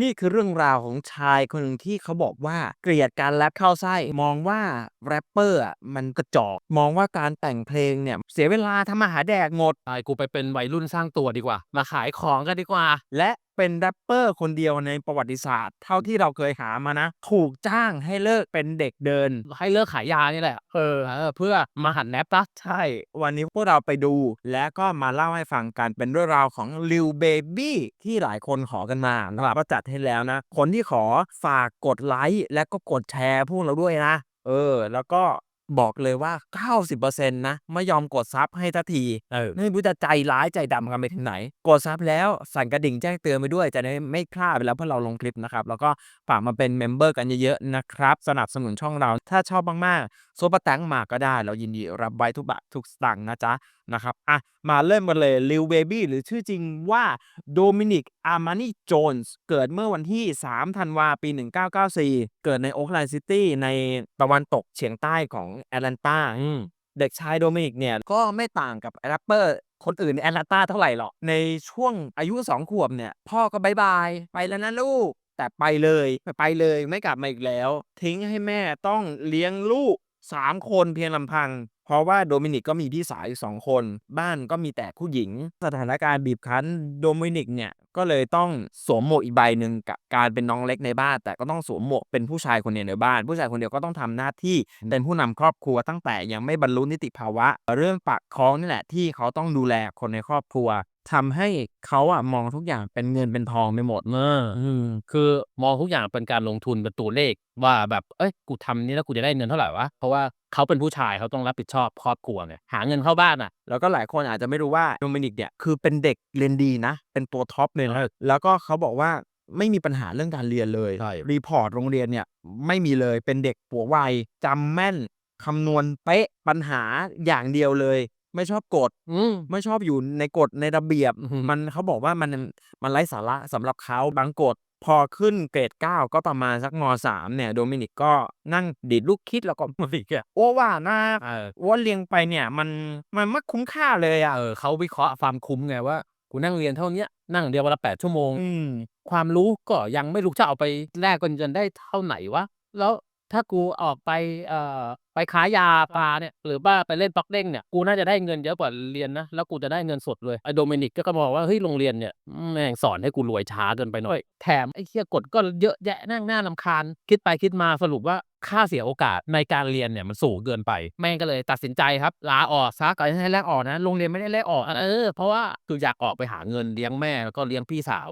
นี่คือเรื่องราวของชายคนหนึ่งที่เขาบอกว่าเกลียดการแรปเข้าไส้ มองว่าแรปเปอร์อะมันกระจอก มองว่าการแต่งเพลงเนี่ย เสียเวลาทำมาหาแดกหมดใช่กูไปเป็นวัยรุ่นสร้างตัวดีกว่า มาขายของกันดีกว่า และ เป็นแรปเปอร์คนเดียวในประวัติศาสตร์ เท่าที่เราเคยหามานะ ถูกจ้างให้เลิกเป็นเด็กเดิน ให้เลิกขายยานี่แหละ เออเออเพื่อมาหัดแรปซะใช่ วันนี้พวกเราไปดู และก็มาเล่าให้ฟังกันเป็นเรื่องราวของ Lil Baby ที่หลายคนขอกันมานะครับก็จัดให้แล้วนะ คนที่ขอฝากกดไลค์และก็กดแชร์พวกเราด้วยนะ เออ แล้วก็ บอกเลยว่า 90%นะไม่ยอมกดซับให้ทันทีเออไม่รู้จะใจร้ายใจดำกันไปถึงไหน กดซับแล้วสั่นกระดิ่งแจ้งเตือนไปด้วยจะได้ไม่พลาดเวลาพวกเราลงคลิปนะครับ แล้วก็ฝากมาเป็นเมมเบอร์กันเยอะๆนะครับ สนับสนุนช่องเราถ้าชอบมากๆโซปะแตงมาก็ได้ เรายินดีรับไว้ทุกบาททุกสตางค์นะจ๊ะ นะครับอะมาเริ่มกันเลย Lil Baby หรือชื่อจริงว่าโดมินิกอาร์มานีโจนส์เกิดเมื่อวันที่ 3 ธันวาปี 1994 เกิดในโอคลนซิตี้ในตะวันตกเฉียงใต้ของแอตแลนตาเด็กชายโดมินิกเนี่ย ก็ไม่ต่างกับแรปเปอร์คนอื่นในแอตแลนตาเท่าไหร่หรอก ในช่วงอายุ 2 ขวบเนี่ย พ่อก็บายบาย ไปแล้วนะลูก แต่ไปเลยไปเลยไม่กลับมาอีกแล้ว ทิ้งให้แม่ต้องเลี้ยงลูก 3คนเพียงลำพัง เพราะว่าโดมินิกก็มีพี่สาวอยู่สองคน บ้านก็มีแต่ผู้หญิง สถานการณ์บีบคั้นโดมินิกเนี่ย ก็เลยต้องสวมหมวกอีกใบหนึ่งกับการเป็นน้องเล็กในบ้าน แต่ก็ต้องสวมหมวกเป็นผู้ชายคนเดียวในบ้าน ผู้ชายคนเดียวก็ต้องทำหน้าที่เป็นผู้นำครอบครัวตั้งแต่ยังไม่บรรลุนิติภาวะ เรื่องปากท้องนี่แหละที่เขาต้องดูแลคนในครอบครัว ทำให้เขาอะมองทุกอย่างเป็นเงินเป็นทองไปหมดเอออืมคือมองทุกอย่างเป็นการลงทุนเป็นตัวเลข ว่าแบบเอ้ยกูทำนี่แล้วกูจะได้เงินเท่าไหร่วะเพราะว่าเขาเป็นผู้ชายเขาต้องรับผิดชอบครอบครัวไงหาเงินเข้าบ้านอะ แล้วก็หลายคนอาจจะไม่รู้ว่าโดมินิกเนี่ยคือเป็นเด็กเรียนดีนะ เป็นตัวท็อปเลยนะใช่แล้วก็เขาบอกว่าไม่มีปัญหาเรื่องการเรียนเลยใช่รีพอร์ตโรงเรียนเนี่ยไม่มีเลยเป็นเด็กหัวไวจำแม่นคำนวณเป๊ะปัญหาอย่างเดียวเลย ไม่ชอบกฎอืม ไม่ชอบอยู่ในกฎในระเบียบ อือหือมันเขาบอกว่ามันมันไร้สาระสำหรับเขาบางกฎพอขึ้นเกรด 9 ก็ประมาณสักม 3 เนี่ย โดมินิกก็นั่งดีดลูกคิดแล้วก็มันสิแกโอ้ว่านะเออ ว่าเรียงไปเนี่ยมันมันไม่คุ้มค่าเลยอะ เออเขาวิเคราะห์ความคุ้มไงว่ากูนั่งเรียนเท่าเนี้ยนั่งเดียววันละแปดชั่วโมง อืม ความรู้ก็ยังไม่รู้จะเอาไปแลกกันจนได้เท่าไหนวะ แล้วถ้ากูออกไปเอ่อ ไปขายยาปลาเนี่ยหรือว่าไปเล่นป๊อกเด้งเนี่ยกูน่าจะได้เงินเยอะกว่าเรียนนะแล้วกูจะได้เงินสดเลยไอ้โดมินิกก็บอกว่าเฮ้ยโรงเรียนเนี่ยแม่งสอนให้กูรวยช้าเกินไปหน่อย แถมไอ้เคียกฎก็เยอะแยะนั่งหน้าลำคาญ คิดไปคิดมาสรุปว่าค่าเสียโอกาสในการเรียนเนี่ยมันสูงเกินไป แม่งก็เลยตัดสินใจครับลาออกซะก่อนให้แลกออกนะโรงเรียนไม่ได้แลกออกเออเพราะว่าคืออยากออกไปหาเงินเลี้ยงแม่แล้วก็เลี้ยงพี่สาว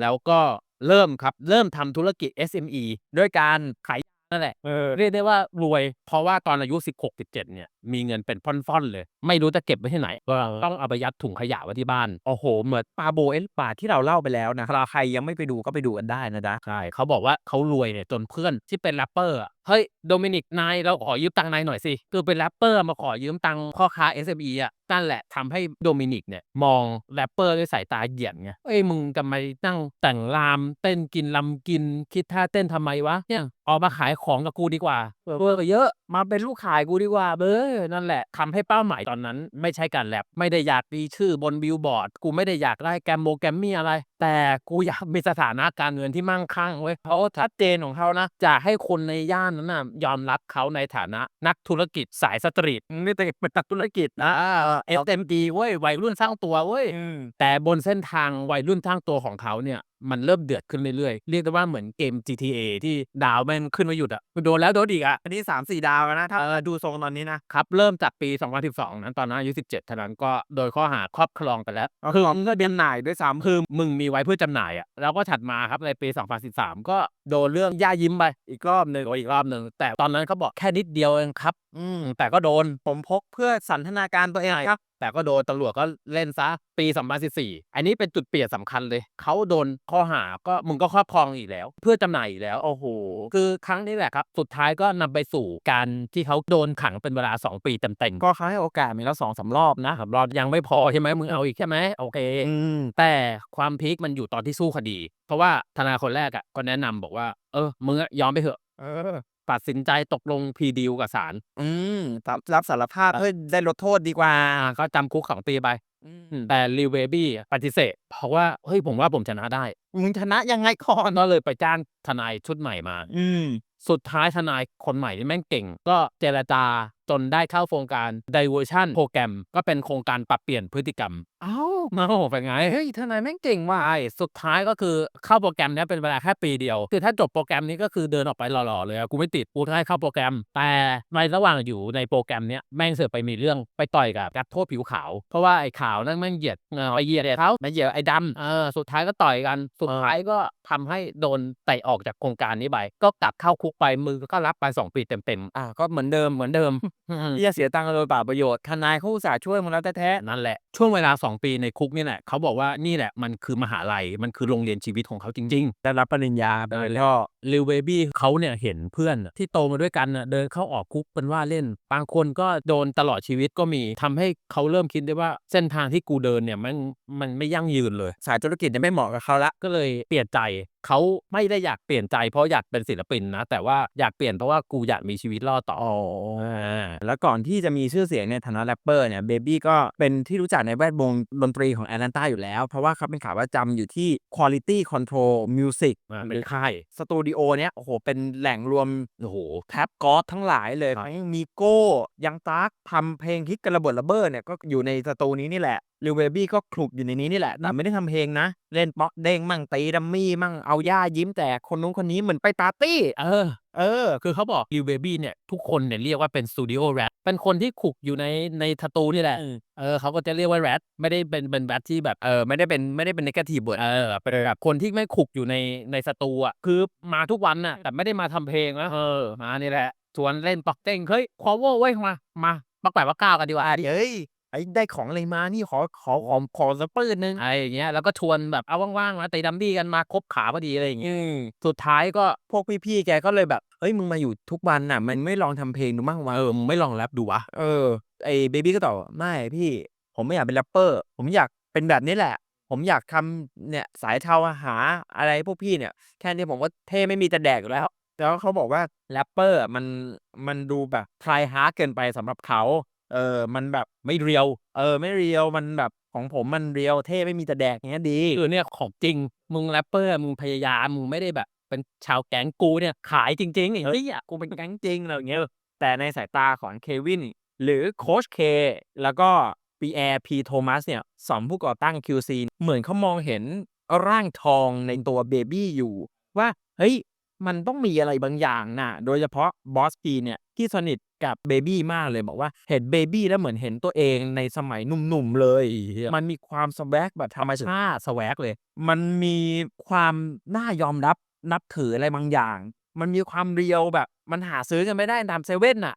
แล้วก็เริ่มครับ เริ่มทำธุรกิจ SME ด้วยการขาย นั่นแหละเออเรียกได้ว่ารวย เพราะว่าตอนอายุ 16 17 เนี่ย มีเงินเป็นฟ่อนๆเลย ไม่รู้จะเก็บไว้ที่ไหนก็ต้องเอาไปยัดถุงขยะไว้ที่บ้าน โอ้โห เหมือนปาโบเอลป่าที่เราเล่าไปแล้วนะใครยังไม่ไปดูก็ไปดูกันได้นะจ๊ะ ใช่เขาบอกว่าเขารวยเนี่ยจนเพื่อนที่เป็นแรปเปอร์อะ เฮ้ยโดมินิกนายเราขอยืมตังค์นายหน่อยสิ คือเป็นแรปเปอร์มาขอยืมตังค์พ่อค้า SME อะนั่นแหละทำให้โดมินิกเนี่ยมองแรปเปอร์ด้วยสายตาเหยียดไงเอ้ยมึงจะมานั่งแต่งรามเต้นกินลำกิน คิดท่าเต้นทำไมวะเนี่ยออกมาขายของกับกูดีกว่าเบอร์เยอะมาเป็นลูกขายกูดีกว่าเบอร์นั่นแหละทำให้เป้าหมายตอนนั้น ไม่ใช่การแรปไม่ได้อยากมีชื่อบนบิลบอร์ดกูไม่ได้อยากได้แกรมโมแกรมมี่อะไรแต่กูอยากมีสถานะการเงินที่มั่งคั่งเว้ยเพราะชัดเจนของเขานะจะให้คนในย่านนั้นนะยอมรับเขาในฐานะนักธุรกิจสายสตรีทไม่ได้เป็นนักธุรกิจนะเอฟเอ็มดีเว้ยวัยรุ่นสร้างตัวเว้ยอืมแต่บนเส้นทางวัยรุ่นสร้างตัวของเขาเนี่ยมันเริ่มเดือดขึ้นเรื่อยๆ เรียกได้ว่าเหมือนเกม GTA ที่ดาวแม่งขึ้นมาหยุดอะโดนแล้วโดนอีกอะอันนี้ 3 4 ดาวแล้วนะ ถ้าเออดูทรงตอนนี้นะครับ เริ่มจากปี 2012 นั้นตอนนั้นอายุ 17เท่านั้นก็โดยข้อหาครอบครองไปแล้วก็คือมึงก็เบียนหน่ายด้วยซ้ำคือมึงมีไว้เพื่อจำหน่ายอะแล้วก็ถัดมาครับในปี 2013 ก็โดนเรื่องย่ายิ้มไปอีกรอบหนึ่งโอ้อีกรอบหนึ่งแต่ตอนนั้นเขาบอกแค่นิดเดียวเองครับ อืมแต่ก็โดนผมพกเพื่อสันทนาการตัวเองครับแต่ก็โดนตำรวจก็เล่นซะปี 2014 อันนี้เป็นจุดเปลี่ยนสำคัญเลย เขาโดนข้อหาก็มึงก็ครอบครองอีกแล้ว เพื่อจำหน่ายอีกแล้ว โอ้โห คือครั้งนี้แหละครับ สุดท้ายก็นำไปสู่การที่เขาโดนขังเป็นเวลา 2 ปีเต็มๆ ก็เขาให้โอกาสมีแล้วสองสามรอบนะนะครับรอบยังไม่พอใช่ไหมมึงเอาอีกใช่ไหมโอเคอืมแต่ความพีคมันอยู่ตอนที่สู้คดี เพราะว่าทนายคนแรกอะก็แนะนำบอกว่า เออมึงอะยอมไปเถอะเออ ตัดสินใจตกลงพรีดีลกับศาลอืมรับรับสารภาพเพื่อได้ลดโทษดีกว่า อ่าก็จำคุกสองปีไปอืมอืมแต่ลิวเวบี้ปฏิเสธ เพราะว่าเฮ้ยผมว่าผมชนะได้มึงชนะยังไงก่อนก็เลยไปจ้างทนายชุดใหม่มา อืม สุดท้ายทนายคนใหม่ที่แม่งเก่ง ก็เจรจา จนได้เข้าโครงการ diversion โปรแกรมก็เป็นโครงการปรับเปลี่ยนพฤติกรรมเอ้ามาโอ้เป็นไง เฮ้ยทนายแม่งเก่งว่ะไอ้สุดท้ายก็คือเข้าโปรแกรมเนี้ยเป็นเวลาแค่ปีเดียว คือถ้าจบโปรแกรมนี้ก็คือเดินออกไปหล่อๆเลยอะกูไม่ติดกูให้เข้าโปรแกรม แต่ในระหว่างอยู่ในโปรแกรมเนี้ยแม่งเสือกไปมีเรื่องไปต่อยกับกัดโทษผิวขาว เพราะว่าไอ้ขาวนั่นแม่งเหยียดเออไอ้เหยียดเขาไม่เหยียดไอ้ดำเออสุดท้ายก็ต่อยกัน สุดท้ายก็ทำให้โดนเตะออกจากโครงการนี้ไปก็กลับเข้าคุกไปมือก็รับไปสองปีเต็มอ่าก็เหมือนเดิมๆเหมือนเดิมที่จะเสียตังค์โดยเปล่าประโยชน์ทนายเขาอุตส่าห์ช่วยมึงแล้วแท้นั่นแหละ ช่วงเวลา 2 ปีในคุกนี่แหละเขาบอกว่านี่แหละมันคือมหาลัยมันคือโรงเรียนชีวิตของเขาจริงๆ ได้รับปริญญาไปได้แล้วก็ๆ ลิวเบบี้เขาเนี่ยเห็นเพื่อนที่โตมาด้วยกันน่ะเดินเข้าออกคุกเป็นว่าเล่น บางคนก็โดนตลอดชีวิตก็มีทำให้เขาเริ่มคิดได้ว่าเส้นทางที่กูเดินเนี่ยมันมันไม่ยั่งยืนเลย สายธุรกิจเนี่ยไม่เหมาะกับเขาละก็เลยเปลี่ยนใจเขาไม่ได้อยากเปลี่ยนใจเพราะอยากเป็นศิลปินนะ แต่ว่าอยากเปลี่ยนเพราะว่ากูอยากมีชีวิตรอดต่ออ๋ออ่าแล้วก่อนที่จะมีชื่อเสียงในฐานะแรปเปอร์เนี่ยเบบี้ก็เป็นที่รู้จักในแวดวงดนตรีของแอตแลนตาอยู่แล้ว เพราะว่าเขาเป็นขาประจำอยู่ที่ Quality Control Music มาเป็นค่ายสตูดิโอเนี้ยโอ้โหเป็นแหล่งรวมโอ้โหแท็บกอสทั้งหลายเลยทั้งมีโก้ยังตากทำเพลงฮิตกันระเบิดระเบ้อเนี่ยก็อยู่ในสตูนี้นี่แหละลิวเบบี้ก็คลุกอยู่ในนี้นี่แหละแต่ไม่ได้ทำเพลงนะ เล่นป๊อกเด้งมั่งตีดัมมี่มั่งเอาย่ายิ้มแต่คนนู้นคนนี้เหมือนไปปาร์ตี้ เออ เออ คือเขาบอกลิวเบบี้เนี่ย ทุกคนเนี่ยเรียกว่าเป็นสตูดิโอแรปเป็นคนที่ขุกอยู่ในในสตูนี่แหละ เออเขาก็จะเรียกว่าแรปไม่ได้เป็นเป็นแรปที่แบบเออไม่ได้เป็นไม่ได้เป็นนกาทีฟเบิร์ดเออเป็นแบบคนที่ไม่ขุกอยู่ในในสตูอะคือมาทุกวันน่ะแต่ไม่ได้มาทำเพลงนะเออมานี่แหละชวนเล่นปอกเต้งเฮ้ยควอเวอร์เว้ยมามาปักแปดปักเก้ากันดีกว่าเอ้ยไอ้ได้ของอะไรมานี่ขอขอขอขอสักปืนนึงไอ้อย่างเงี้ยแล้วก็ชวนแบบเอาว่างๆมาตีดัมบี้กันมาคบขาพอดีอะไรอย่างเงี้ยอืมสุดท้ายก็พวกพี่ๆแกก็เลยแบบเฮ้ยมึงมาอยู่ทุกวันน่ะ มันไม่ลองทำเพลงดูมั่งวะเออมึงไม่ลองแรปดูวะเออไอ้เบบี้ก็ตอบว่าไม่พี่ ผมไม่อยากเป็นแรปเปอร์ ผมอยากเป็นแบบนี้แหละ ผมอยากทำเนี่ยสายเทาหาอะไรพวกพี่เนี่ยแค่นี้ผมก็เท่ไม่มีจะแดกอยู่แล้วแล้วเขาบอกว่าแรปเปอร์อะมันมันดูแบบทรายฮาร์ดเกินไปสำหรับเขา เออ มันแบบไม่เรียว เออ ไม่เรียว มันแบบของผมมันเรียวเท่ไม่มีจะแดกอย่างเงี้ยดี คือเนี่ยของจริง มึงแรปเปอร์ มึงพยายาม มึงไม่ได้แบบ เป็นชาวแก๊งกูเนี่ย ขายจริงๆไอ้เฮ้ยอะกูเป็นแก๊งจริงอะไรอย่างเงี้ย แต่ในสายตาของเควิน หรือโคชเค แล้วก็ปีแอร์พีโทมัสเนี่ยสองผู้ก่อตั้ง QC เหมือนเขามองเห็นร่างทองในตัวเบบี้อยู่ ว่า เฮ้ย มันต้องมีอะไรบางอย่างน่ะ โดยเฉพาะบอสพีเนี่ยที่สนิทกับเบบี้มากเลยบอกว่าเห็นเบบี้แล้วเหมือนเห็นตัวเองในสมัยหนุ่มๆเลย มันมีความสแวกแบบธรรมชาติสแวกเลย มันมีความน่ายอมรับนับถืออะไรบางอย่าง มันมีความเรียวแบบ มันหาซื้อกันไม่ได้ตามเซเว่นน่ะ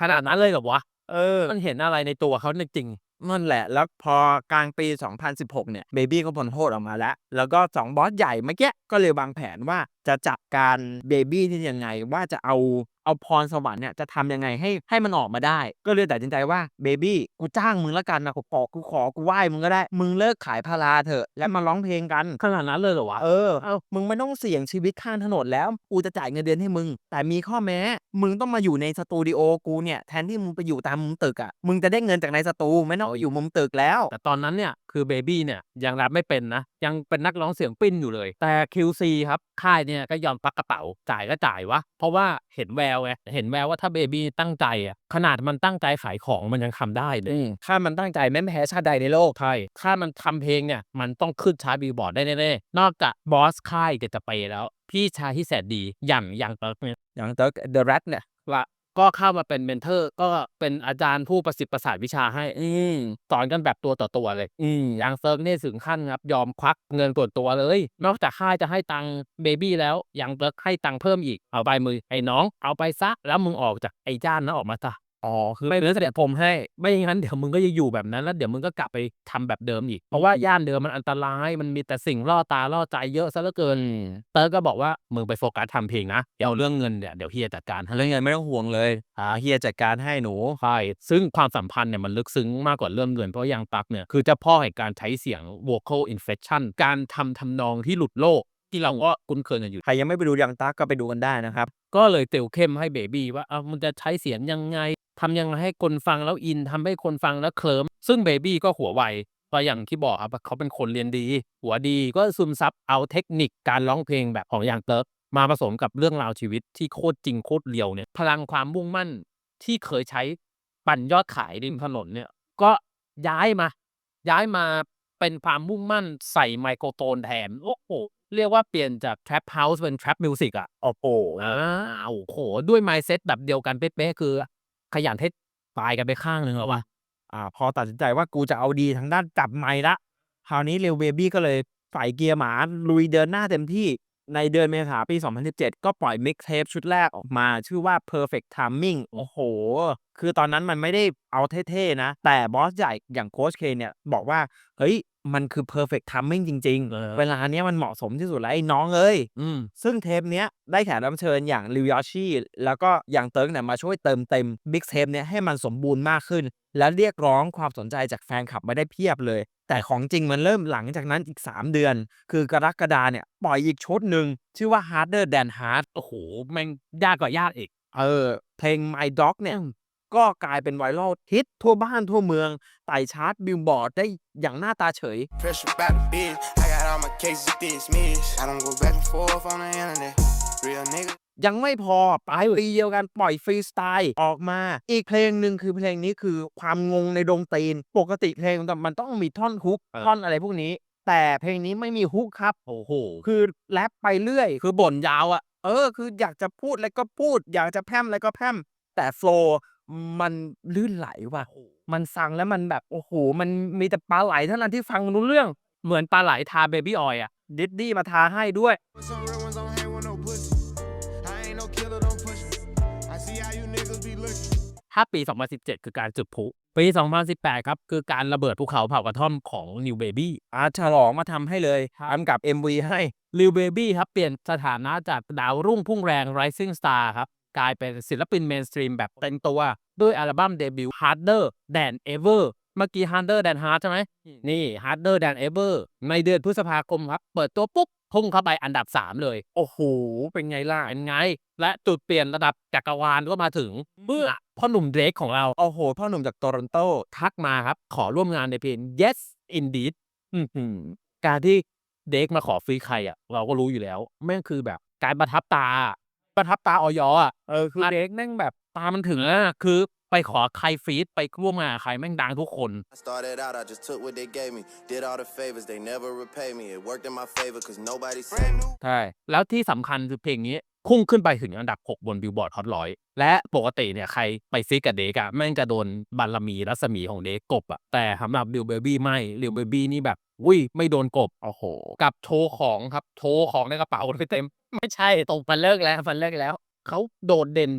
ขนาดนั้นเลยเหรอวะเออ มันเห็นอะไรในตัวเขาจริง นั่นแหละ แล้วพอกลางปี 2016 เนี่ยเบบี้ก็พ้นโทษออกมาแล้ว แล้วก็ 2 บอสใหญ่เมื่อกี้ก็เลยวางแผนว่าจะจัดการเบบี้ที่ยังไงว่าจะเอา เอาพรสวรรค์เนี่ยจะทำยังไงให้ให้มันออกมาได้ ก็เลยตัดสินใจว่าเบบี้กูจ้างมึงแล้วกันนะกูขอกูขอกูไหว้มึงก็ได้ มึงเลิกขายพาราเถอะ แล้วมาร้องเพลงกันๆขนาดนั้นเลยเหรอวะเออเอามึงไม่ต้องเสี่ยงชีวิตข้างถนนแล้วกูจะจ่ายเงินเดือนให้มึง แต่มีข้อแม้ มึงต้องมาอยู่ในสตูดิโอกูเนี่ยแทนที่มึงไปอยู่ตามมุมตึกอะมึงจะได้เงินจากในสตูไม่ต้องอยู่มุมตึกแล้ว แต่ตอนนั้นเนี่ยคือเบบี้เนี่ยยังรับไม่เป็นนะ ยังเป็นนักร้องเสียงปิ้นอยู่เลย แต่ QC ครับค่ายเนี่ยก็ยอมปักกระเป๋าจ่ายก็จ่ายวะเพราะว่าเห็นแววไงเห็นแววว่าถ้าเบบี้ตั้งใจอะขนาดมันตั้งใจขายของมันยังทำได้เลยถ้ามันตั้งใจไม่แพ้ชาติใดในโลกใช่ถ้ามันทำเพลงเนี่ยมันต้องขึ้นชาร์ตบิลบอร์ดได้แน่ๆนอกจากบอสค่ายจะจะไปแล้ว พี่ชายที่แสนดีอย่างอย่างเติร์กเนี่ยอย่างเติร์กเดอะแรดเนี่ยว่า ก็เข้ามาเป็นเมนเทอร์ ก็เป็นอาจารย์ผู้ประสิทธิ์ประสาทวิชาให้ อืสอนกันแบบตัวต่อตัวเลย อืย่างเซิร์กเนี่ยถึงขั้นครับ ยอมควักเงินส่วนตัวเลย นอกจากค่ายจะให้ตังค์เบบี้แล้วยังเซิร์กให้ตังค์เพิ่มอีก เอาไปมือไอ้น้อง เอาไปซะแล้วมึงออกจากไอ้จ้านนั้นออกมาซะ อ๋อคือไม่เหลือเสด็จผมให้ไม่อย่างนั้นเดี๋ยวมึงก็จะอยู่แบบนั้นแล้วเดี๋ยวมึงก็กลับไปทำแบบเดิมอีก เพราะว่าย่านเดิมมันอันตรายมันมีแต่สิ่งล่อตาล่อใจเยอะซะเหลือเกิน เติร์กก็บอกว่ามึงไปโฟกัสทำเพลงนะเดี๋ยวเรื่องเงินเนี่ยเดี๋ยวเฮียจัดการให้เรื่องเงินไม่ต้องห่วงเลยอ่าเฮียจัดการให้หนูใช่ซึ่งความสัมพันธ์เนี่ยมันลึกซึ้งมากกว่าเรื่องเงินเพราะยังตักเนี่ยคือเจ้าพ่อแห่งการใช้เสียง vocal inflection การทำทำนองที่หลุดโลกที่เราก็คุ้นเคยกันอยู่ ใครยังไม่ไปดูยังตักก็ไปดูกันได้นะครับ ก็เลยติวเข้มให้เบบี้ว่าเอามันจะใช้เสียงยังไงทำยังไงให้คนฟังแล้วอินทำให้คนฟังแล้วเคลิ้มซึ่งเบบี้ก็หัวไวก็อย่างที่บอกครับเขาเป็นคนเรียนดี หัวดีก็ซึมซับเอาเทคนิคการร้องเพลงแบบของอย่างเติร์กมาผสมกับเรื่องราวชีวิตที่โคตรจริงโคตรเรียวเนี่ยพลังความมุ่งมั่นที่เคยใช้ปั่นยอดขายริมถนนเนี่ยก็ย้ายมา ย้ายมาเป็นความมุ่งมั่นใส่ไมโครโฟนแทนโอ้โห เรียกว่าเปลี่ยนจาก trap house เป็น trap music อะโอ้โหอ้าวโอ้โห ด้วย mindset แบบเดียวกันเป๊ะๆคือ ขยันให้ตายกันไปข้างหนึ่งแล้ววะอ่า พอตัดสินใจว่ากูจะเอาดีทางด้านจับไมค์ละ คราวนี้เรวเบบี้ก็เลยใส่เกียร์หมา ลุยเดินหน้าเต็มที่ในเดือนเมษาปี 2017 ก็ปล่อยมิกเทปชุดแรกออกมา ชื่อว่า perfect timing โอ้โห คือตอนนั้นมันไม่ได้เอาเท่ๆนะ แต่บอสใหญ่อย่างโค้ชเคเนี่ย บอกว่า เฮ้ย มันคือ perfect timing จริง เออ ๆ เวลาเนี้ยมันเหมาะสมที่สุดแล้วไอ้น้องเอ้ย อืม ซึ่งเทปเนี้ยได้แขกรับเชิญอย่างริวยอชิแล้วก็อย่างเติร์กเนี่ยมาช่วยเติมเต็มบิ๊กเทปเนี้ยให้มันสมบูรณ์มากขึ้น และเรียกร้องความสนใจจากแฟนคลับมาได้เพียบเลย แต่ของจริงมันเริ่มหลังจากนั้นอีก 3 เดือน คือกรกฎาเนี่ยปล่อยอีกชุดหนึ่ง ชื่อว่า harder than hard โอ้โห แม่งยากกว่ายากอีก เออเพลง My Dog เนี่ย ก็กลายเป็นไวรัลฮิตทั่วบ้านทั่วเมือง ไต่ชาร์ตบิลบอร์ดได้อย่างหน้าตาเฉย Pressure about the biz. I got all my cases dismissed. I don't go back and forth on the internet. Real nigga. ยังไม่พอปลายปีเดียวกันปล่อยฟรีสไตล์ออกมา อีกเพลงหนึ่งคือเพลงนี้คือความงงในดงตีน ปกติเพลงมันต้องมีท่อนฮุกเออท่อนอะไรพวกนี้ แต่เพลงนี้ไม่มีฮุกครับโอ้โหคือแรปไปเรื่อย คือบ่นยาวอะเออ คืออยากจะพูดอะไรก็พูด อยากจะแพร่มอะไรก็แพร่มแต่โฟล์ มันลื่นไหลว่ะมันฟังแล้วมันแบบ โอ้โหมันมีแต่ปลาไหลเท่านั้นที่ฟังรู้เรื่อง เหมือนปลาไหลทาเบบี้ออยอะดิดดี้มาทาให้ด้วย Some real ones don't hang with no pussy. I ain't no killer, don't push me. I see how you niggas be looking. ถ้าปี 2017 คือการจุดพลุ ปี 2018 ครับ คือการระเบิดภูเขาเผากระท่อมของ New Baby อา ฉลองมาทำให้เลยครับ ทำกับ MV ให้ Lil Baby ครับ เปลี่ยนสถานะจากดาวรุ่งพุ่งแรง Rising Star ครับ กลายเป็นศิลปินเมนสตรีมแบบเต็มตัว ด้วยอัลบั้มเดบิวต์ Harder Than Ever เมื่อกี้ Harder Than Hard ใช่ไหมนี่ Harder Than Ever ในเดือนพฤษภาคมครับ เปิดตัวปุ๊บพุ่งเข้าไปอันดับ 3 เลย โอ้โห เป็นไงล่ะเป็นไง และจุดเปลี่ยนระดับจักรวาลก็มาถึง เมื่อพ่อหนุ่มเดรกของเรา โอ้โห พ่อหนุ่มจากโตรอนโตทักมาครับ ขอร่วมงานในเพลง Yes Indeed อื้อหือการที่เดกมาขอฟรีใครอะ เราก็รู้อยู่แล้ว แม่งคือแบบการประทับตา ประทับตาออยอะเออคือเดกแม่งแบบตามันถึงแล้วอะคือ ไปขอใครฟีดไปร่วมงานกับใครแม่งดังทุกคน I started out, I just took what they gave me. Did all the favors, they never repay me. It worked in my favor, cause nobody saved me. ใช่ แล้วที่สำคัญคือเพลงนี้พุ่งขึ้นไปถึงอันดับ 6 บนบิลบอร์ดฮอตร้อยและปกติเนี่ยใครไปฟิกกับเดกอะแม่งจะโดนบารมีรัศมีของเดกกบอะแต่สำหรับลิวเบบี้ไม่ลิวเบบี้นี่แบบอุ้ยไม่โดนกบโอ้โห กับโชว์ของครับโชว์ของในกระเป๋าไปเต็ม ไม่ใช่ตรงมันเลิกแล้วมันเลิกแล้ว เขาโดดเด่น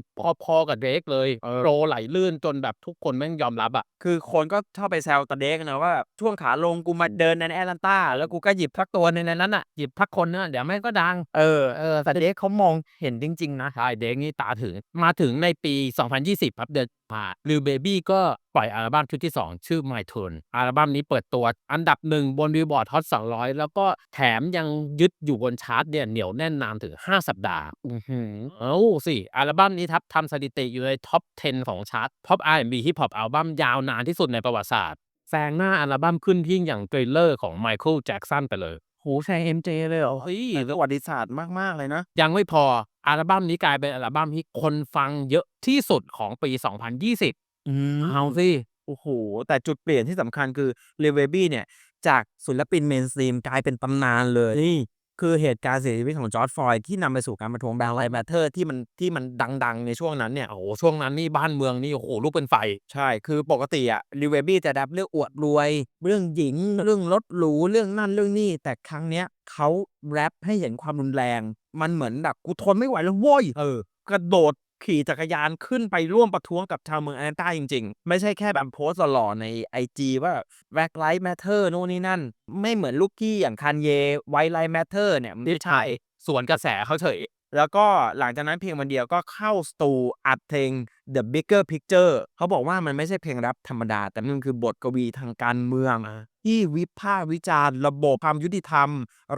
พอๆกับเดกเลยเออ โปรไหลลื่นจนแบบทุกคนแม่งยอมรับอะคือคนก็ชอบไปแซวตาเด็กนะว่า ช่วงขาลงกูมาเดินในแอตแลนตาแล้วกูก็หยิบทักตัวในนั้นอะหยิบทักคนเนี่ยเดี๋ยวแม่งก็ดัง เออเออแต่เด็กเขามองเห็นจริง ๆ นะ ใช่เด็กนี่ตาถึงมาถึงในปี 2020 ครับเดือน ผ่าน Lil Baby ก็ปล่อยอัลบั้มชุดที่ 2 ชื่อ My Turn อัลบั้มนี้เปิดตัวอันดับหนึ่งบน Billboard Hot 200 แล้วก็แถมยังยึดอยู่บนชาร์ตเนี่ยเหนียวแน่นนานถึง 5 สัปดาห์อือหือเอาสิอัลบั้มนี้ทับทำสถิติอยู่ในท็อป 10 ของชาร์ต Pop R&B Hip Hop อัลบั้มยาวนานที่สุดในประวัติศาสตร์แซงหน้าอัลบั้มขึ้นที่อย่าง Thriller ของ Michael Jackson ไปเลยโหแซงเอ็มเจเลยเหรอเฮ้ยประวัติศาสตร์มาก ๆ เลยนะ ยังไม่พอ อัลบั้มนี้กลายเป็นอัลบั้มที่คนฟังเยอะที่สุดของปี 2020อืมเอาสิโอ้โห แต่จุดเปลี่ยนที่สำคัญคือเลเวบี้เนี่ย จากศิลปินเมนสตรีมกลายเป็นตำนานเลยนี่ คือเหตุการณ์เสียชีวิตของจอร์จฟลอยด์ที่นำไปสู่การประท้วงแบล็คไลฟ์แมทเทอร์ที่มันที่มันดัง ๆ ในช่วงนั้นเนี่ย โอ้โห ช่วงนั้นนี่บ้านเมืองนี่โอ้โหลุกเป็นไฟ ใช่ คือปกติอะลิเวบี้จะแรปเรื่องอวดรวย เรื่องหญิง เรื่องรถหรูเรื่องนั่นเรื่องนี่ แต่ครั้งเนี้ยเขาแรปให้เห็นความรุนแรง มันเหมือนแบบกูทนไม่ไหวแล้วโว้ยเออกระโดด ขี่จักรยานขึ้นไปร่วมประท้วงกับชาวเมืองแอตแลนตาจริง ๆ ไม่ใช่แค่แบบโพสต์หล่อๆใน IG ว่า Black Lives Matter โน่นนี่นั่น ไม่เหมือนลูกกี้อย่างคันเย White Lives Matter เนี่ยไม่ใช่สวนกระแสเขาเฉย แล้วก็หลังจากนั้นเพียงวันเดียวก็เข้าสตูอัดเพลง The Bigger Picture เขาบอกว่ามันไม่ใช่เพลงแรปธรรมดา แต่มันคือบทกวีทางการเมืองที่วิพากษ์วิจารณ์ ระบบความยุติธรรม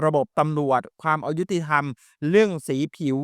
ระบบตำรวจ ความอายุติธรรม เรื่องสีผิว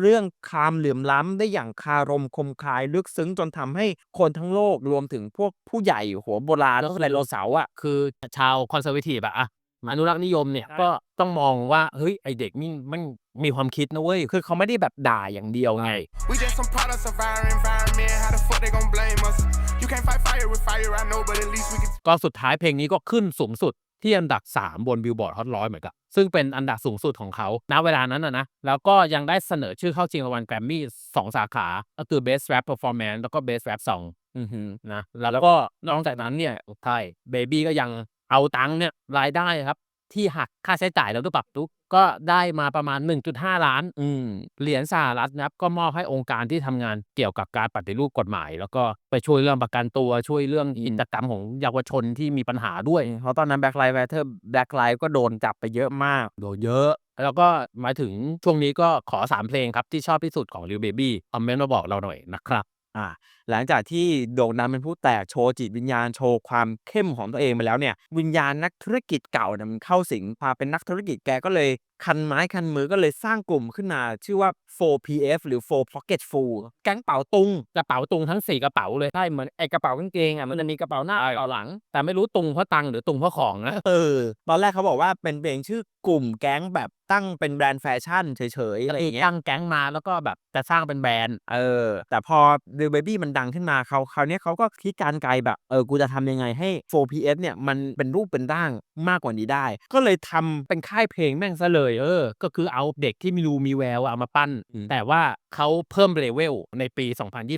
เรื่องความเหลื่อมล้ำได้อย่างคารมคมคายลึกซึ้งจนทำให้คนทั้งโลกรวมถึงพวกผู้ใหญ่หัวโบราณแล้วก็ไดโนเสาร์อะคือชาวคอนเซอร์วทีฟอะอะอนุรักษ์นิยมเนี่ยก็ต้องมองว่าเฮ้ยไอเด็กนี่มันมีความคิดนะเว้ย คือเขาไม่ได้แบบด่าอย่างเดียวไง We just some products of our environment. How the fuck they gon' blame us? You can't fight fire with fire, I know, but at least we can ก็สุดท้ายเพลงนี้ก็ขึ้นสูงสุด ที่อันดับ 3 บนบิลบอร์ดฮอตร้อยเหมือนกันซึ่งเป็นอันดับสูงสุดของเขาณเวลานั้นนะนะแล้วก็ยังได้เสนอชื่อเข้าชิงรางวัลแกรมมี่สองสาขาก็คือ Best Rap Performance แล้วก็ Best Rap Song อือหือนะแล้วก็นอกจากนั้นเนี่ยใช่เบบี้ก็ยังเอาตังค์เนี่ยรายได้ครับ ที่หักค่าใช้จ่ายแล้วด้วยปรับทุกก็ได้มาประมาณ 1.5 ล้านอืมเหรียญสหรัฐนะครับ ก็มอบให้องค์การที่ทำงานเกี่ยวกับการปฏิรูปกฎหมาย แล้วก็ไปช่วยเรื่องประกันตัวช่วยเรื่องกิจกรรมของเยาวชนที่มีปัญหาด้วย เพราะตอนนั้น Black Lives Matter Black Lives ก็โดนจับไปเยอะมาก โดนเยอะ แล้วก็หมายถึงช่วงนี้ก็ขอ 3 เพลงครับ ที่ชอบที่สุดของ Lil Baby คอมเมนต์มาบอกเราหน่อยนะครับ อ่าหลังจากที่โด่งดังเป็นผู้แตกโชว์จิตวิญญาณโชว์ความเข้มของตัวเองไปแล้วเนี่ย วิญญาณนักธุรกิจเก่าเนี่ยมันเข้าสิงพาเป็นนักธุรกิจแกก็เลยคันไม้คันมือก็เลยสร้างกลุ่มขึ้นมา ชื่อว่า 4PF หรือ 4 Pocket Full แก๊งเป๋าตุงกระเป๋าตุงทั้ง 4 กระเป๋าเลยใช่เหมือนไอกระเป๋ากางเกงอะมันจะมีกระเป๋าหน้าใช่กระเป๋าหลัง แต่ไม่รู้ตุงเพราะตังค์หรือตุงเพราะของนะเออตอนแรกเขาบอกว่าเป็นเพลงชื่อกลุ่มแก๊งแบบตั้งเป็นแบรนด์แฟชั่นเฉยๆอะไรอย่างเงี้ยตั้งแก๊งมาแล้วก็แบบจะสร้างเป็นแบรนด์เออ แต่พอ The Baby มันดังขึ้นมาเขาคราวเนี้ยเขาก็คิดการไกลแบบเออกูจะทำยังไงให้ 4PS เนี่ยมันเป็นรูปเป็นร่างมากกว่านี้ได้ ก็เลยทำเป็นค่ายเพลงแม่งซะเลยเออ ก็คือเอาเด็กที่มีรูมีแววอะเอามาปั้น อืม แต่ว่าเขาเพิ่มเลเวลในปี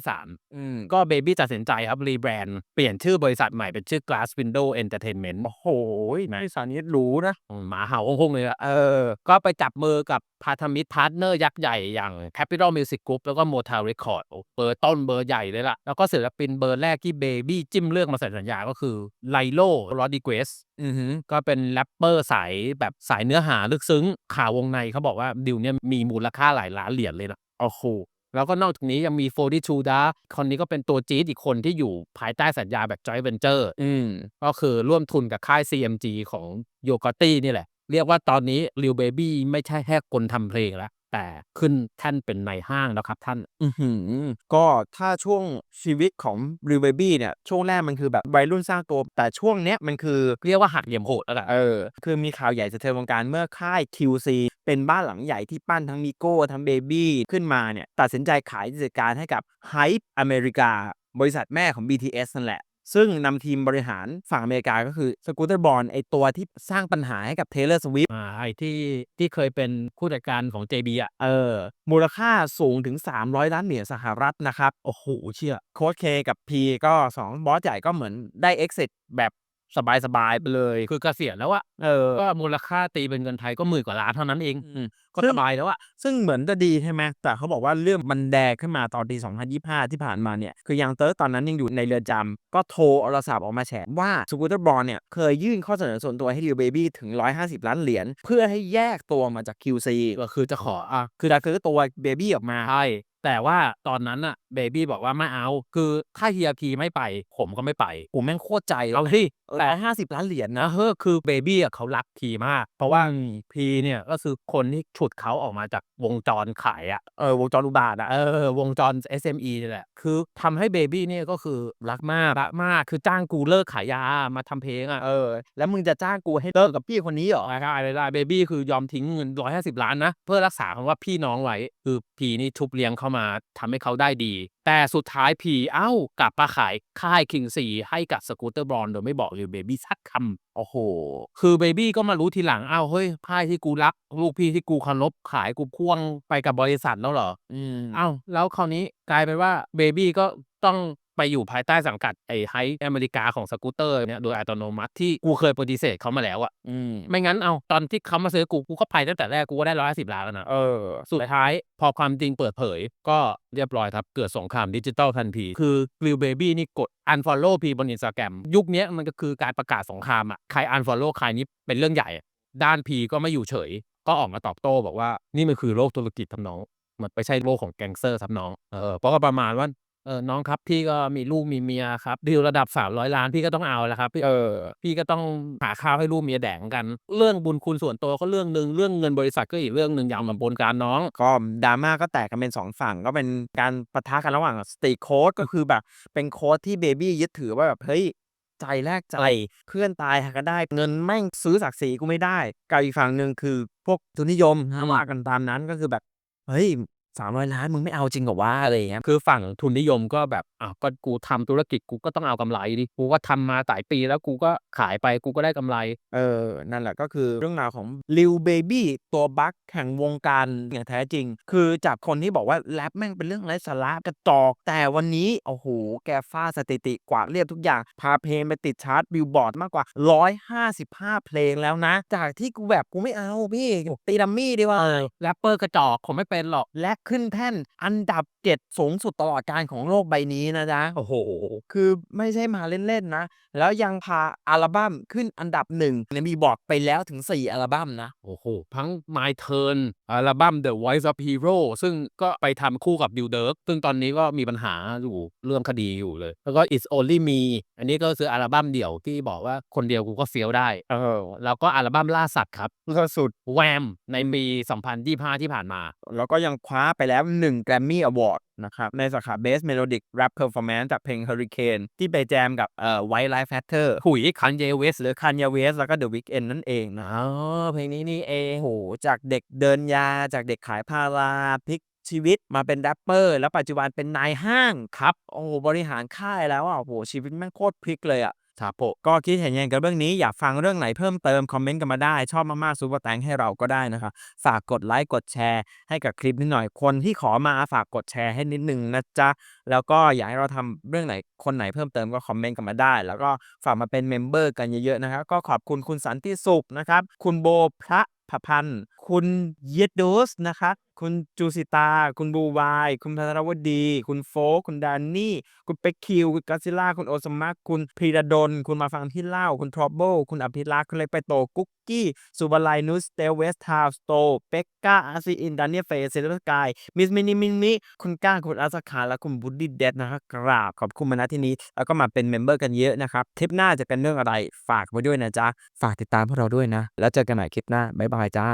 2023 อืม ก็เบบี้ตัดสินใจครับ รีแบรนด์ เปลี่ยนชื่อบริษัทใหม่เป็นชื่อ Glass Window Entertainment โอ้โหนี่สานิทรู้นะอืมหมาเห่าคงๆเลยอะเออ ก็ไปจับมือกับพาธมิตรพาร์ทเนอร์ยักษ์ใหญ่อย่าง Capital Music Group แล้วก็ Motown Record โอ้เบอร์ต้นเบอร์ใหญ่เลยล่ะ แล้วก็ศิลปินเบอร์แรกที่เบบี้จิ้มเลือกมาใส่สัญญาก็คือไลโลโรดิเกส อือหือก็เป็นแรปเปอร์สายแบบสายเนื้อหาลึกซึ้ง ข่าววงในเขาบอกว่าดิวเนี่ยมีมูลค่าหลายล้านเหรียญเลยนะ โอ้โหแล้วก็นอกจากนี้ยังมี 42 d a คนนี้ก็เป็นตัวจี๊ดอีกคนที่อยู่ภายใต้สัญญาแบบ joint venture อืม ก็คือร่วมทุนกับค่าย CMG ของโยก o ตี้นี่แหละ เรียกว่าตอนนี้ Lil Baby ไม่ใช่แค่คนทำเพลงแล้ว แต่ขึ้นแท่านเป็นนายห้างแล้วครับท่าน อือหือ ก็ถ้าช่วงชีวิตของ Real Baby เนี่ย ช่วงแรกมันคือแบบวัยรุ่นสร้างตัว แต่ช่วงเนี้ยมันคือเรียกว่าหักเหลี่ยมโหดแล้วกันเออ คือมีข่าวใหญ่สะเทือนวงการเมื่อค่าย QC เป็นบ้านหลังใหญ่ที่ปั้นทั้งมิโก้ทั้งเบบี้ขึ้นมาเนี่ย ตัดสินใจขายกิจการให้กับ Hype อเมริกาบริษัทแม่ของ BTS นั่นแหละ ซึ่งนำทีมบริหารฝั่งอเมริกาก็คือสกูตเตอร์บอลไอตัวที่สร้างปัญหาให้กับ Taylor Swift อ่าไอ้ที่ที่เคยเป็นผู้จัดการของ JB อะเออ มูลค่าสูงถึง 300 ล้านเหรียญสหรัฐนะครับ โอ้โห เชื่อ โค้ชเคกับ P ก็ 2 บอสใหญ่ก็เหมือนได้ exit แบบ สบายๆไปเลย คือเกษียณแล้วอะเออ ก็มูลค่าตีเป็นเงินไทยก็หมื่นกว่าล้านเท่านั้นเองอืมก็ซึ่สงบายแล้วอะซึ่งเหมือนจะดีใช่ไหมแต่เขาบอกว่าเรื่องมันแดงขึ้นมาตอนปี 2025 ที่ผ่านมาเนี่ย คือยังเติร์ดตอนนั้นยังอยู่ในเรือนจำก็โทรโทรศัพท์ออกมาแฉว่าสกูตเตอร์บอลเนี่ย เคยยื่นข้อเสนอส่วนตัวให้ Lil Baby ถึง 150 ล้านเหรียญเพื่อให้แยกตัวมาจาก QC ก็คือจะขออะคือจะซื้อตัว Baby ออกมาใช่ แต่ว่าตอนนั้นอะเบบี้บอกว่าไม่เอา คือถ้าเฮียพีไม่ไป ผมก็ไม่ไปผมแม่งโคตรใจเอาที่แต่แต่ห้าสิบล้านเหรียญนะนะเฮ้อคือเบบี้อะเขารักพีมาก เพราะว่าอืมพีเนี่ยก็คือคนที่ฉุดเขาออกมาจากวงจรขายอะเออวงจรอุบาทอะเออวงจร SME นี่แหละ คือทำให้เบบี้เนี่ยก็คือรักมากรักมากคือจ้างกูเลิกขายยามาทำเพลงอะเออ แล้วมึงจะจ้างกูให้เลิกกับพี่คนนี้เหรอได้ได้ได้เบบี้คือยอมทิ้งเงินร้อยห้าสิบล้านนะเพื่อรักษาคำว่าพี่น้องไว้คือพีนี่ทุบเลี้ยงเข้ามาทำให้เขาได้ดี แต่สุดท้ายพีเอ้ากลับมาขายค่ายคิงซีให้กับสกูตเตอร์บอลโดยไม่บอกเลยเบบี้สักคำโอ้โห คือเบบี้ก็มารู้ทีหลังอ้าวเฮ้ยค่ายที่กูรัก ลูกพี่ที่กูเคารพขายกูพ่วงไปกับบริษัทแล้วเหรออืมอ้าวแล้วคราวนี้กลายเป็นว่าเบบี้ก็ต้อง ไปอยู่ภายใต้สังกัดไอ้ไฮอเมริกาของสกูตเตอร์เนี่ยโดยอัตโนมัติที่กูเคยปฏิเสธเขามาแล้วอะอืมไม่งั้นเอาตอนที่เขามาซื้อกูกูก็ไปตั้งแต่แรกกูก็ได้ร้อยสิบล้านแล้วนะเออสุดท้ายพอความจริงเปิดเผย ก็เรียบร้อยครับ เกิดสงครามดิจิตอลทันที คือกลิวเบบี้นี่กด unfollow พีบนอินสตาแกรมยุคเนี้ยมันก็คือการประกาศสงครามอะใคร unfollow ใครนี่เป็นเรื่องใหญ่อะด้านพีก็ไม่อยู่เฉย ก็ออกมาตอบโต้บอกว่านี่มันคือโลกธุรกิจทำน้องมันไม่ใช่โลกของแก๊งเซอร์ทำน้องเออเพราะก็ประมาณว่า เออ น้องครับพี่ก็มีลูกมีเมียครับดีลระดับ 300ล้านพี่ก็ต้องเอาแล้วครับ พี่ เออ พี่ก็ต้องหาข้าวให้ลูกเมียแดกเหมือนกัน เรื่องบุญคุณส่วนตัวก็เรื่องหนึ่งเรื่องเงินบริษัทก็อีกเรื่องหนึ่งอย่ามาบนการน้อง ก็ดราม่าก็แตกกันเป็นสองฝั่ง ก็เป็นการปะทะกันระหว่างสตรีทโค้ดก็คือแบบเป็นโค้ดที่เบบี้ยึดถือว่าแบบเฮ้ยใจแลกใจเพื่อนตายหากันได้เงินแม่งซื้อศักดิ์ศรีกูไม่ได้กับอีกฝั่งหนึ่งคือพวกทุนนิยมอืมว่ากันตามนั้นก็คือแบบเฮ้ย สามร้อยล้านมึงไม่เอาจริงเหรอวะอะไรอย่างเงี้ยคือฝั่งทุนนิยมก็แบบอ้าวก็กูทำธุรกิจกูก็ต้องเอากำไรดิกูก็ทำมาหลายปีแล้วกูก็ขายไปกูก็ได้กำไร เออ นั่นแหละก็คือเรื่องราวของลิวเบบี้ตัวบัคแห่งวงการอย่างแท้จริง คือจากคนที่บอกว่าแรปแม่งเป็นเรื่องไร้สาระกระจอกแต่วันนี้โอ้โหแกฟาดสถิติกวาดเรียบทุกอย่าง พาเพลงไปติดชาร์ตบิลบอร์ดมากกว่า 155 เพลงแล้วนะ จากที่กูแบบกูไม่เอาพี่ตีดัมมี่ดีกว่าแรปเปอร์กระจอกผมไม่เป็นหรอกและขึ้นแท่นอันดับ7สูงสุดตลอดการของโลกใบนี้นะจ๊ะ โอ้โห คือไม่ใช่มาเล่นๆนะ แล้วยังพาอัลบั้มขึ้นอันดับหนึ่งในมีบอร์ดไปแล้วถึง 4 อัลบั้มนะ โอ้โหทั้ง My Turn อัลบั้ม The Voice of Hero ซึ่งก็ไปทำคู่กับดิวเดิร์กซึ่งตอนนี้ก็มีปัญหาอยู่เรื่องคดีอยู่เลย แล้วก็ It's Only Me อันนี้ก็คืออัลบั้มเดี่ยวที่บอกว่าคนเดียวกูก็เฟี้ยวได้ เออ แล้วก็อัลบั้มล่าสัตว์ครับล่าสุดแวมในปี 2025 ที่ผ่านมา แล้วก็ยังคว้าไปแล้ว1 Grammy Award นะครับ ในสาขา Best Melodic Rap Performance จากเพลง Hurricane ที่ไปแจมกับเอ่อ White Lives Matter หุยคันเยเวสหรือ Kanye West แล้วก็ The Weeknd นั่นเองนะอ๋อเพลงนี้นี่เองโหจากเด็กเดินยาจากเด็กขายพาราพลิก ชีวิตมาเป็นแรปเปอร์ แล้วปัจจุบันเป็นนายห้างครับ โอ้โหบริหารค่ายแล้วอะโอ้โหชีวิตแม่งโคตรพลิกเลยอะครับผมก็คิดเห็นยังไงกับเรื่องนี้อยากฟังเรื่องไหนเพิ่มเติม คอมเมนต์กันมาได้ ชอบมากๆซูเปอร์แตงให้เราก็ได้นะครับฝากกดไลค์กดแชร์ให้กับคลิปนี้หน่อยคนที่ขอมาฝากกดแชร์ให้นิดนึงนะจ๊ะ แล้วก็อยากให้เราทำเรื่องไหนคนไหนเพิ่มเติมก็คอมเมนต์กันมาได้ แล้วก็ฝากมาเป็นเมมเบอร์กันเยอะๆนะครับก็ขอบคุณคุณสันติสุขนะครับ คุณโบพระพพันธ์คุณเยดโดสนะครับ คุณจูสิตา คุณบูวาย คุณพัทรวดี คุณโฟกคุณดานนี่ คุณเป็กคิว คุณกัสซิล่า คุณโอซามาคุณพีระดลคุณมาฟังที่เล่า คุณทรอบเบิลคุณอภิรักษ์คุณเล็กไปโต กุ๊กกี้ สุบลัยนุส เตลเวสทาวสโต เป็กก้า อาซีอินดานิเอลเฟสเซเลสกาย มิสมินิมินิคุณก้า คุณอาสคาและคุณบุดดี้เดดนะครับกราบขอบคุณมาณที่นี้ แล้วก็มาเป็นเมมเบอร์กันเยอะนะครับคลิปหน้าจะเป็นเรื่องอะไร ฝากไว้ด้วยนะจ๊ะ ฝากติดตามพวกเราด้วยนะ แล้วเจอกันใหม่คลิปหน้า บ๊ายบายจ้า